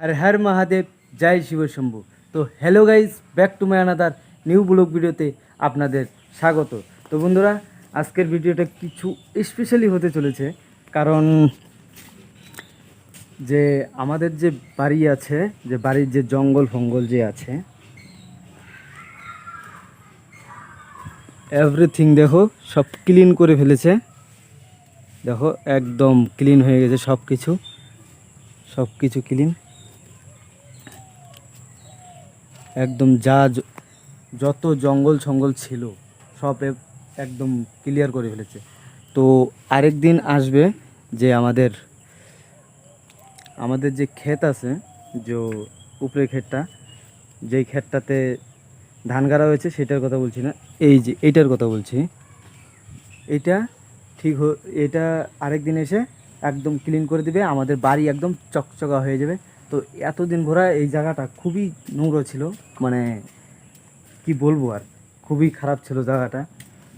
আর হর মহাদেব, জয় শিব শম্ভু। তো hello guys back to my another new blog ভিডিওতে আপনাদের স্বাগত। তো বন্ধুরা, আজকের ভিডিওটা কিছু স্পেশালি হতে চলেছে। কারণ যে আমাদের যে বাড়ি আছে, যে বাড়ির যে জঙ্গল ফঙ্গল যে আছে এভরিথিং দেখো, সব ক্লিন করে ফেলেছে। দেখো, একদম ক্লিন হয়ে গেছে সব কিছু সব কিছু ক্লিন একদম যা যত জঙ্গল ছঙ্গল ছিল, সব একদম ক্লিয়ার করে ফেলেছে। তো আরেক দিন আসবে যে আমাদের আমাদের যে ক্ষেত আছে, যে উপরে ক্ষেতটা, যেই ক্ষেতটাতে ধান গাড়া হয়েছে, সেটার কথা বলছি না, এই যে এইটার কথা বলছি। এটা ঠিক এটা আরেক দিন এসে একদম ক্লিন করে দিবে, আমাদের বাড়ি একদম চকচকা হয়ে যাবে। তো এতদিন ঘোরা এই জায়গাটা খুবই নোংরা ছিল মানে কি বলব আর, খুবই খারাপ ছিল জায়গাটা।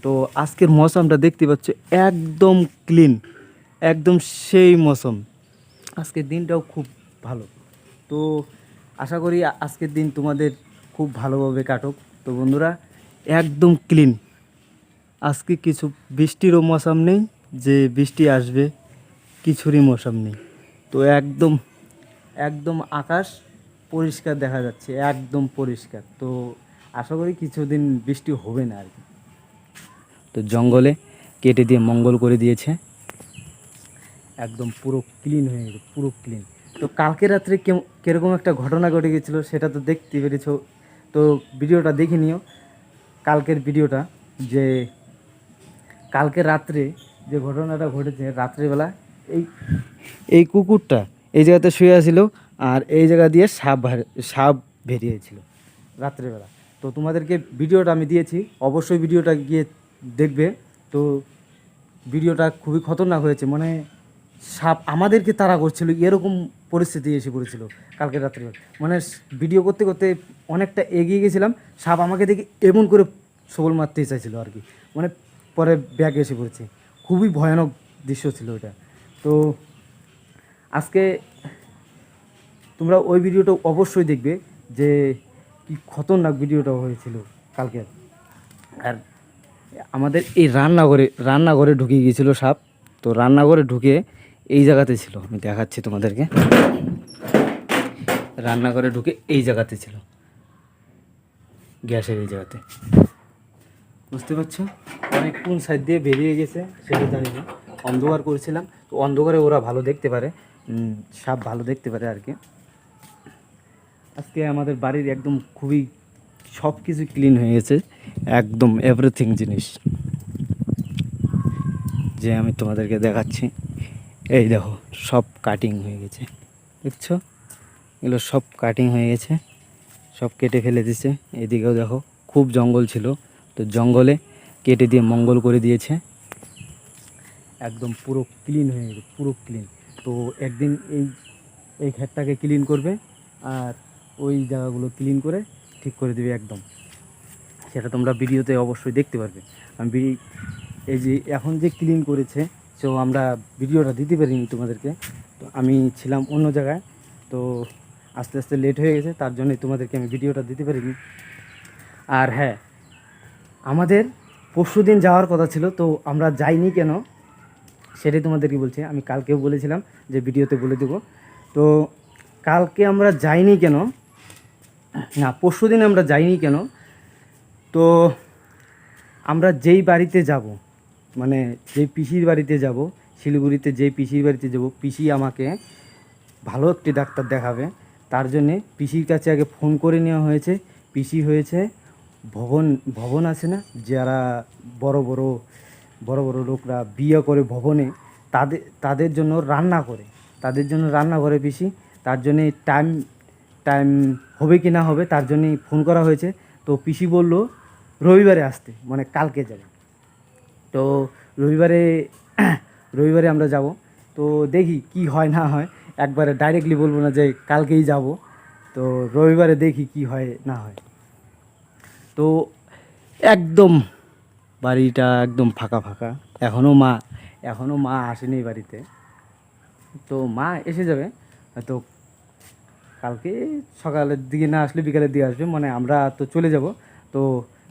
তো আজকের মৌসুমটা দেখতে পাচ্ছ, একদম ক্লিন একদম সেই মৌসুম। আজকের দিনটাও খুব ভালো। তো আশা করি আজকের দিন তোমাদের খুব ভালোভাবে কাটুক। তো বন্ধুরা, একদম ক্লিন আজকে কিছু বৃষ্টিরও মৌসুম নেই, যে বৃষ্টি আসবে, কিছুরই মৌসুম নেই। তো একদম একদম আকাশ পরিষ্কার দেখা যাচ্ছে একদম পরিষ্কার। তো আশা করি কিছুদিন বৃষ্টি হবে না আর কি। তো জঙ্গলে কেটে দিয়ে মঙ্গল করে দিয়েছে। একদম পুরো ক্লিন হয়ে গেছে পুরো ক্লিন তো কালকে রাত্রে কেম- কীরকম একটা ঘটনা ঘটে গেছিল সেটা তো দেখতে পেরেছ। তো ভিডিওটা দেখে নিও কালকের ভিডিওটা যে কালকে রাত্রে যে ঘটনাটা ঘটেছে রাত্রেবেলা এই এই কুকুরটা এই জায়গাতে শুয়ে আছিল আর এই জায়গা দিয়ে সাপ সাপ বেরিয়েছিল রাত্রেবেলা। তো তোমাদেরকে ভিডিওটা আমি দিয়েছি, অবশ্যই ভিডিওটা গিয়ে দেখবে। তো ভিডিওটা খুবই খতরনাক হয়েছে মানে সাপ আমাদেরকে তাড়া করছিল, এরকম পরিস্থিতি এসে পড়েছিল কালকে রাত্রে মানে ভিডিও করতে করতে অনেকটা এগিয়ে গেছিলাম, সাপ আমাকে দেখে এমন করে সবল মারতে চাইছিল আর কি। মানে পরে ব্যাগ এসে পড়েছে, খুবই ভয়ানক দৃশ্য ছিল ওটা তো আজকে তোমরা ওই ভিডিওটা অবশ্যই দেখবে যে কি খতরনাক ভিডিওটা হয়েছিল কালকে। আর আমাদের এই রান্নাঘরে রান্নাঘরে ঢুকে গিয়েছিল সাপ। তো রান্নাঘরে ঢুকে এই জায়গাতে ছিল। আমি দেখাচ্ছি তোমাদেরকে। রান্নাঘরে ঢুকে এই জায়গাতে ছিল। গ্যাসের এই জায়গাতে। বুঝতে পারছ? অনেক কোন সাইড দিয়ে বেরিয়ে গেছে সেটা জানি না। অন্ধকার করেছিলাম। তো অন্ধকারে ওরা ভালো দেখতে পারে। সাপ ভালো দেখতে পারে আর কি। আজকে আমাদের বাড়ির একদম খুবই সব কিছু ক্লিন হয়ে গেছে, একদম এভরিথিং জিনিস। যে আমি তোমাদেরকে দেখাচ্ছি, এই দেখো, সব কাটিং হয়ে গেছে, দেখছ? এগুলো সব কাটিং হয়ে গেছে, সব কেটে ফেলে দিয়েছে। এদিকেও দেখো, খুব জঙ্গল ছিল, তো জঙ্গলে কেটে দিয়ে মঙ্গল করে দিয়েছে। একদম পুরো ক্লিন হয়ে গেছে, পুরো ক্লিন তো একদিন এই এই ঘেরটাকে ক্লিন করবে আর ওই জায়গাগুলো ক্লিন করে ঠিক করে দেবে একদম। সেটা তোমরা ভিডিওতে অবশ্যই দেখতে পারবে। আমি এই যে এখন যে ক্লিন করেছে তো আমরা ভিডিওটা দিতে পারিনি তোমাদেরকে। তো আমি ছিলাম অন্য জায়গায়, তো আস্তে আস্তে লেট হয়ে গেছে, তার জন্যই তোমাদেরকে আমি ভিডিওটা দিতে পারিনি। আর হ্যাঁ আমাদের পরশু দিন যাওয়ার কথা ছিল, তো আমরা যাইনি কেন? সেটাই তোমাদেরকে বলছি। আমি কালকেও বলেছিলাম যে ভিডিওতে বলে দেবো। তো কালকে আমরা যাইনি কেন? না, পরশু দিন আমরা যাইনি কেন? তো আমরা যেই বাড়িতে যাব মানে যেই পিসির বাড়িতে যাব, শিলিগুড়িতে যেই পিসির বাড়িতে যাব, পিসি আমাকে ভালো একটি ডাক্তার দেখাবে। তার জন্যে পিসির কাছে আগে ফোন করে নেওয়া হয়েছে। পিসি হয়েছে, ভবন ভবন আছে না? যারা বড় বড় বড় বড় লোকরা বিয়ে করে ভবনে তাদের তাদের জন্য রান্না করে। তাদের জন্য রান্না করে পিসি, তার জন্যে টাইম টাইম হবে কি না হবে তার জন্যই ফোন করা হয়েছে। তো পিসি বলল, রবিবারে আসতে মানে কালকে যাবে। তো রবিবারে রবিবারে আমরা যাব। তো দেখি কি হয় না হয়, একবারে ডাইরেক্টলি বলব না যে কালকেই যাব। তো রবিবারে দেখি কি হয় না হয়। তো একদম বাড়িটা একদম ফাঁকা ফাঁকা। এখনও মা এখনও মা আসেনি বাড়িতে। তো মা এসে যাবে। হয়তো কালকে সকালের দিকে না আসলে বিকালের দিকে আসবে মানে আমরা তো চলে যাব। তো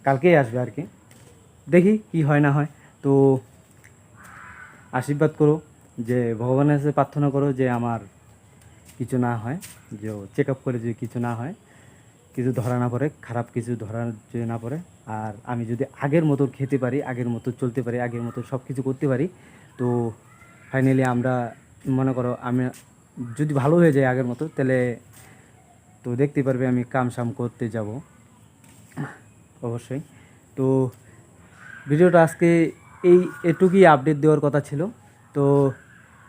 কালকেই আসবে আর কি। দেখি কি হয় না হয়। তো আশীর্বাদ করো, যে ভগবানের কাছে প্রার্থনা করো যে আমার কিছু না হয়, যে চেক আপ করে যে কিছু না হয়। কিছু ধরা না পড়ে, খারাপ কিছু ধরা যে না পড়ে। আর আমি যদি আগের মতো খেতে পারি, আগের মতো চলতে পারি, আগের মতো সব কিছু করতে পারি, তো ফাইনালি আমরা মনে করো আমি যদি ভালো হয়ে যায় আগের মতো, তাহলে তো দেখতে পারবে আমি কাম সাম করতে যাব। অবশ্যই। তো ভিডিওটা আজকে এই এটুকুই আপডেট দেওয়ার কথা ছিল। তো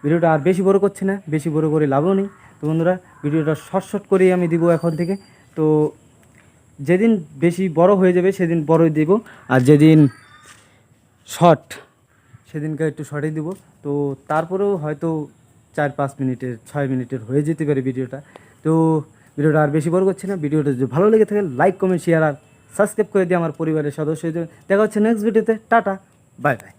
ভিডিওটা আর বেশি বড় করছি না, বেশি বড় করে লাভও নেই। তো বন্ধুরা, ভিডিওটা শর্ট শর্ট করেই আমি দিব এখন থেকে। তো যেদিন বেশি বড় হয়ে যাবে, সেদিন বড়ই দিব। আর যেদিন শর্ট সেদিনকে একটু শর্টই দিব। তো তারপরেও হয়তো চার পাঁচ মিনিটের, ছয় মিনিটের হয়ে যেতে পারে ভিডিওটা। তো ভিডিওটা আর বেশি বড় করছি না। ভিডিওটা যদি ভালো লেগে থাকে লাইক কমেন্ট শেয়ার আর সাবস্ক্রাইব করে দিয়ে আমার পরিবারের সদস্য দেখা হচ্ছে নেক্সট ভিডিওতে টাটা বাই বাই